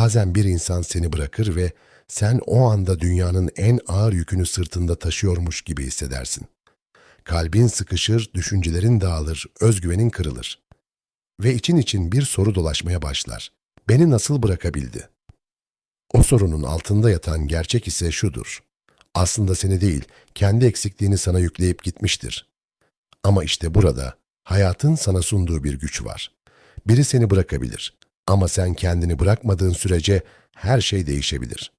Bazen bir insan seni bırakır ve sen o anda dünyanın en ağır yükünü sırtında taşıyormuş gibi hissedersin. Kalbin sıkışır, düşüncelerin dağılır, özgüvenin kırılır. Ve için için bir soru dolaşmaya başlar. Beni nasıl bırakabildi? O sorunun altında yatan gerçek ise şudur. Aslında seni değil, kendi eksikliğini sana yükleyip gitmiştir. Ama işte burada hayatın sana sunduğu bir güç var. Biri seni bırakabilir ama sen kendini bırakmadığın sürece her şey değişebilir.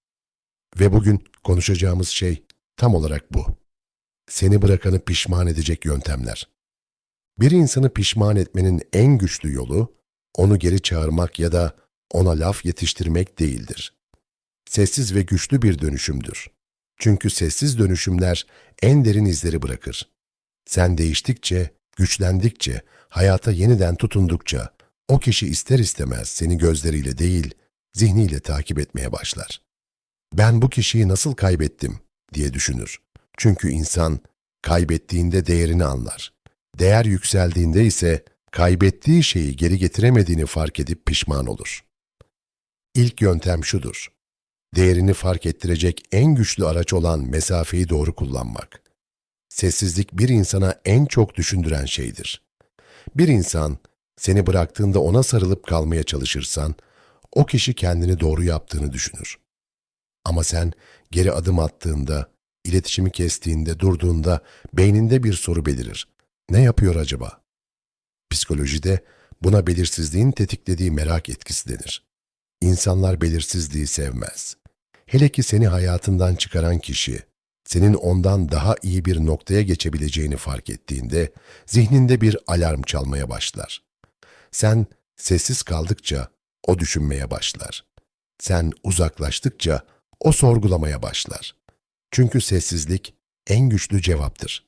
Ve bugün konuşacağımız şey tam olarak bu. Seni bırakanı pişman edecek yöntemler. Bir insanı pişman etmenin en güçlü yolu onu geri çağırmak ya da ona laf yetiştirmek değildir. Sessiz ve güçlü bir dönüşümdür. Çünkü sessiz dönüşümler en derin izleri bırakır. Sen değiştikçe, güçlendikçe, hayata yeniden tutundukça o kişi ister istemez seni gözleriyle değil, zihniyle takip etmeye başlar. Ben bu kişiyi nasıl kaybettim diye düşünür. Çünkü insan kaybettiğinde değerini anlar. Değer yükseldiğinde ise kaybettiği şeyi geri getiremediğini fark edip pişman olur. İlk yöntem şudur. Değerini fark ettirecek en güçlü araç olan mesafeyi doğru kullanmak. Sessizlik bir insana en çok düşündüren şeydir. Bir insan seni bıraktığında ona sarılıp kalmaya çalışırsan, o kişi kendini doğru yaptığını düşünür. Ama sen geri adım attığında, iletişimi kestiğinde, durduğunda beyninde bir soru belirir. Ne yapıyor acaba? Psikolojide buna belirsizliğin tetiklediği merak etkisi denir. İnsanlar belirsizliği sevmez. Hele ki seni hayatından çıkaran kişi, senin ondan daha iyi bir noktaya geçebileceğini fark ettiğinde zihninde bir alarm çalmaya başlar. Sen sessiz kaldıkça o düşünmeye başlar. Sen uzaklaştıkça o sorgulamaya başlar. Çünkü sessizlik en güçlü cevaptır.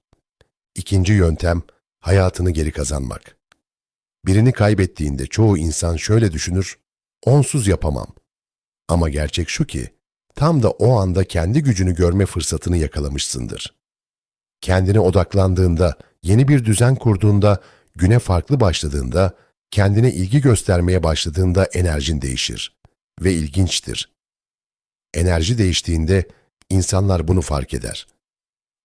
İkinci yöntem hayatını geri kazanmak. Birini kaybettiğinde çoğu insan şöyle düşünür, onsuz yapamam. Ama gerçek şu ki, tam da o anda kendi gücünü görme fırsatını yakalamışsındır. Kendine odaklandığında, yeni bir düzen kurduğunda, güne farklı başladığında, kendine ilgi göstermeye başladığında enerjin değişir. Ve ilginçtir. Enerji değiştiğinde insanlar bunu fark eder.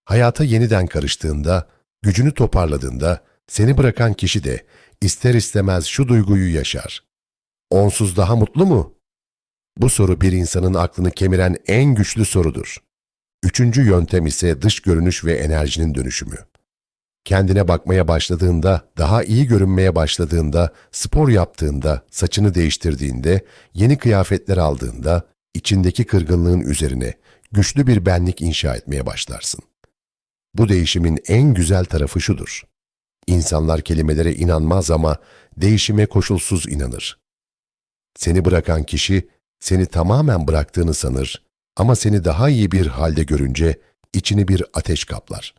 Hayata yeniden karıştığında, gücünü toparladığında seni bırakan kişi de ister istemez şu duyguyu yaşar. Onsuz daha mutlu mu? Bu soru bir insanın aklını kemiren en güçlü sorudur. Üçüncü yöntem ise dış görünüş ve enerjinin dönüşümü. Kendine bakmaya başladığında, daha iyi görünmeye başladığında, spor yaptığında, saçını değiştirdiğinde, yeni kıyafetler aldığında, içindeki kırgınlığın üzerine güçlü bir benlik inşa etmeye başlarsın. Bu değişimin en güzel tarafı şudur. İnsanlar kelimelere inanmaz ama değişime koşulsuz inanır. Seni bırakan kişi seni tamamen bıraktığını sanır ama seni daha iyi bir halde görünce içini bir ateş kaplar.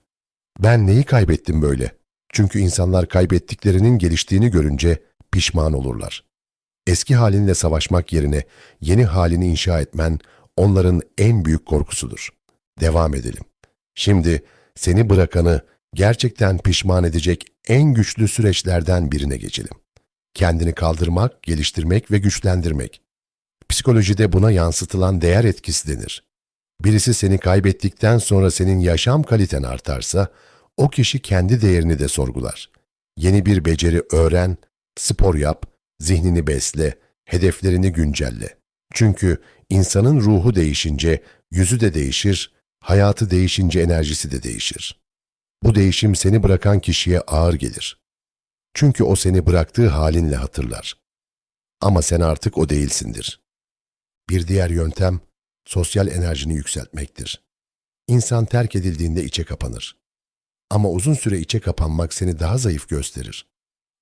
Ben neyi kaybettim böyle? Çünkü insanlar kaybettiklerinin geliştiğini görünce pişman olurlar. Eski halinle savaşmak yerine yeni halini inşa etmen onların en büyük korkusudur. Devam edelim. Şimdi seni bırakanı gerçekten pişman edecek en güçlü süreçlerden birine geçelim. Kendini kaldırmak, geliştirmek ve güçlendirmek. Psikolojide buna yansıtılan değer etkisi denir. Birisi seni kaybettikten sonra senin yaşam kaliten artarsa, o kişi kendi değerini de sorgular. Yeni bir beceri öğren, spor yap, zihnini besle, hedeflerini güncelle. Çünkü insanın ruhu değişince yüzü de değişir, hayatı değişince enerjisi de değişir. Bu değişim seni bırakan kişiye ağır gelir. Çünkü o seni bıraktığı halinle hatırlar. Ama sen artık o değilsindir. Bir diğer yöntem, sosyal enerjini yükseltmektir. İnsan terk edildiğinde içe kapanır. Ama uzun süre içe kapanmak seni daha zayıf gösterir.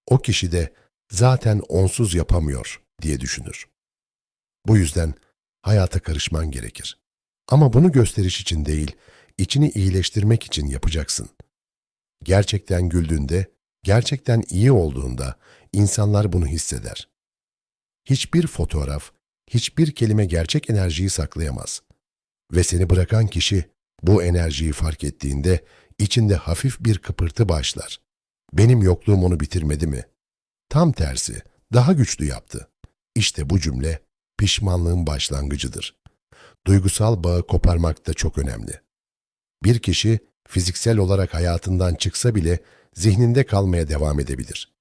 O kişi de zaten onsuz yapamıyor diye düşünür. Bu yüzden hayata karışman gerekir. Ama bunu gösteriş için değil, içini iyileştirmek için yapacaksın. Gerçekten güldüğünde, gerçekten iyi olduğunda insanlar bunu hisseder. Hiçbir fotoğraf, hiçbir kelime gerçek enerjiyi saklayamaz. Ve seni bırakan kişi bu enerjiyi fark ettiğinde içinde hafif bir kıpırtı başlar. Benim yokluğum onu bitirmedi mi? Tam tersi, daha güçlü yaptı. İşte bu cümle pişmanlığın başlangıcıdır. Duygusal bağı koparmak da çok önemli. Bir kişi fiziksel olarak hayatından çıksa bile zihninde kalmaya devam edebilir.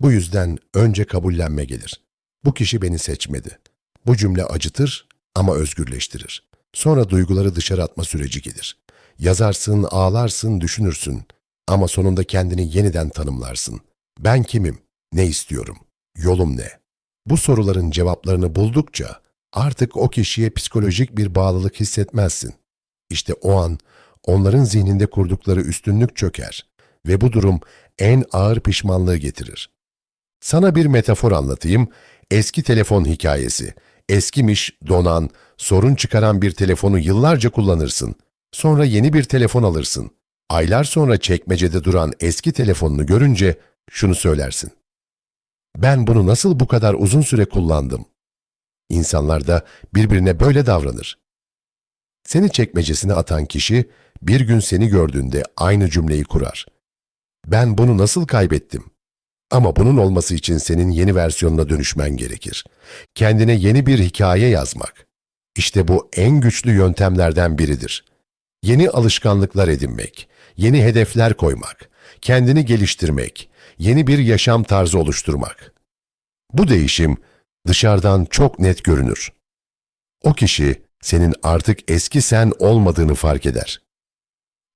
Bu yüzden önce kabullenme gelir. Bu kişi beni seçmedi. Bu cümle acıtır ama özgürleştirir. Sonra duyguları dışarı atma süreci gelir. Yazarsın, ağlarsın, düşünürsün ama sonunda kendini yeniden tanımlarsın. Ben kimim? Ne istiyorum? Yolum ne? Bu soruların cevaplarını buldukça artık o kişiye psikolojik bir bağlılık hissetmezsin. İşte o an onların zihninde kurdukları üstünlük çöker ve bu durum en ağır pişmanlığı getirir. Sana bir metafor anlatayım. Eski telefon hikayesi. Eskimiş, donan, sorun çıkaran bir telefonu yıllarca kullanırsın. Sonra yeni bir telefon alırsın. Aylar sonra çekmecede duran eski telefonunu görünce şunu söylersin. Ben bunu nasıl bu kadar uzun süre kullandım? İnsanlar da birbirine böyle davranır. Seni çekmecesine atan kişi bir gün seni gördüğünde aynı cümleyi kurar. Ben bunu nasıl kaybettim? Ama bunun olması için senin yeni versiyonuna dönüşmen gerekir. Kendine yeni bir hikaye yazmak. İşte bu en güçlü yöntemlerden biridir. Yeni alışkanlıklar edinmek, yeni hedefler koymak, kendini geliştirmek, yeni bir yaşam tarzı oluşturmak. Bu değişim dışarıdan çok net görünür. O kişi senin artık eski sen olmadığını fark eder.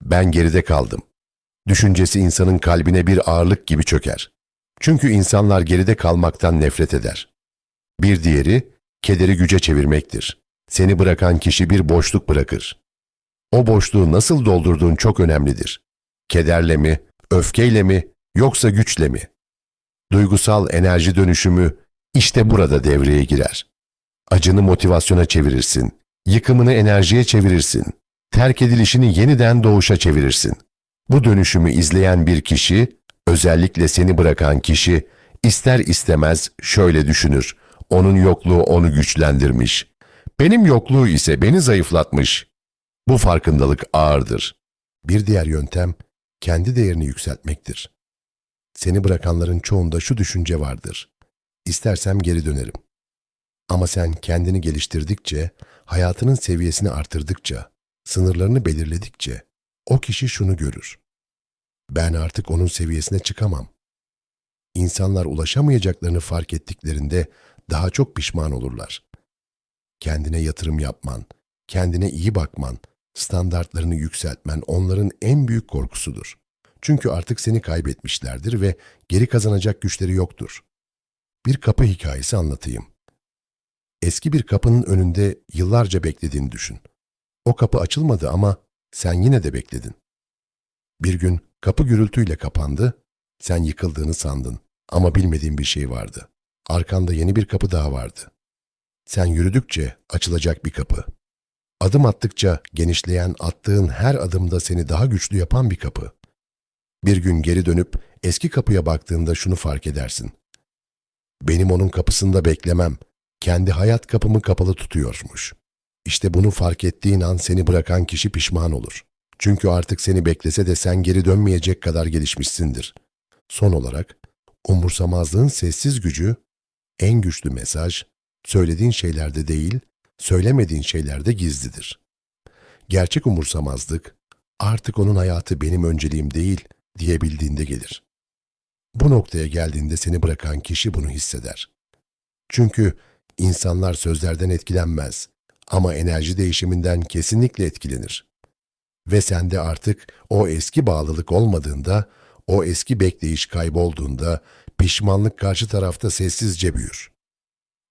Ben geride kaldım. Düşüncesi insanın kalbine bir ağırlık gibi çöker. Çünkü insanlar geride kalmaktan nefret eder. Bir diğeri, kederi güce çevirmektir. Seni bırakan kişi bir boşluk bırakır. O boşluğu nasıl doldurduğun çok önemlidir. Kederle mi, öfkeyle mi, yoksa güçle mi? Duygusal enerji dönüşümü işte burada devreye girer. Acını motivasyona çevirirsin, yıkımını enerjiye çevirirsin, terk edilişini yeniden doğuşa çevirirsin. Bu dönüşümü izleyen bir kişi, özellikle seni bırakan kişi, ister istemez şöyle düşünür. Onun yokluğu onu güçlendirmiş. Benim yokluğu ise beni zayıflatmış. Bu farkındalık ağırdır. Bir diğer yöntem, kendi değerini yükseltmektir. Seni bırakanların çoğunda şu düşünce vardır. İstersem geri dönerim. Ama sen kendini geliştirdikçe, hayatının seviyesini artırdıkça, sınırlarını belirledikçe, o kişi şunu görür. Ben artık onun seviyesine çıkamam. İnsanlar ulaşamayacaklarını fark ettiklerinde daha çok pişman olurlar. Kendine yatırım yapman, kendine iyi bakman, standartlarını yükseltmen onların en büyük korkusudur. Çünkü artık seni kaybetmişlerdir ve geri kazanacak güçleri yoktur. Bir kapı hikayesi anlatayım. Eski bir kapının önünde yıllarca beklediğini düşün. O kapı açılmadı ama sen yine de bekledin. Bir gün kapı gürültüyle kapandı, sen yıkıldığını sandın ama bilmediğin bir şey vardı. Arkanda yeni bir kapı daha vardı. Sen yürüdükçe açılacak bir kapı. Adım attıkça genişleyen attığın her adımda seni daha güçlü yapan bir kapı. Bir gün geri dönüp eski kapıya baktığında şunu fark edersin. Benim onun kapısında beklemem, kendi hayat kapımı kapalı tutuyormuş. İşte bunu fark ettiğin an seni bırakan kişi pişman olur. Çünkü artık seni beklese de sen geri dönmeyecek kadar gelişmişsindir. Son olarak, umursamazlığın sessiz gücü, en güçlü mesaj, söylediğin şeylerde değil, söylemediğin şeylerde gizlidir. Gerçek umursamazlık, artık onun hayatı benim önceliğim değil diyebildiğinde gelir. Bu noktaya geldiğinde seni bırakan kişi bunu hisseder. Çünkü insanlar sözlerden etkilenmez ama enerji değişiminden kesinlikle etkilenir. Ve sende artık o eski bağlılık olmadığında, o eski bekleyiş kaybolduğunda pişmanlık karşı tarafta sessizce büyür.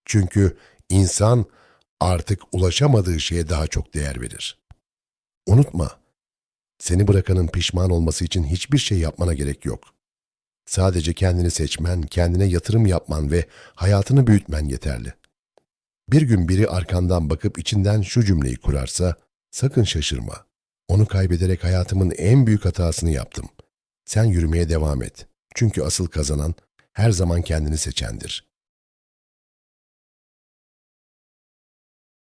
Çünkü insan artık ulaşamadığı şeye daha çok değer verir. Unutma, seni bırakanın pişman olması için hiçbir şey yapmana gerek yok. Sadece kendini seçmen, kendine yatırım yapman ve hayatını büyütmen yeterli. Bir gün biri arkandan bakıp içinden şu cümleyi kurarsa, sakın şaşırma. Onu kaybederek hayatımın en büyük hatasını yaptım. Sen yürümeye devam et. Çünkü asıl kazanan her zaman kendini seçendir.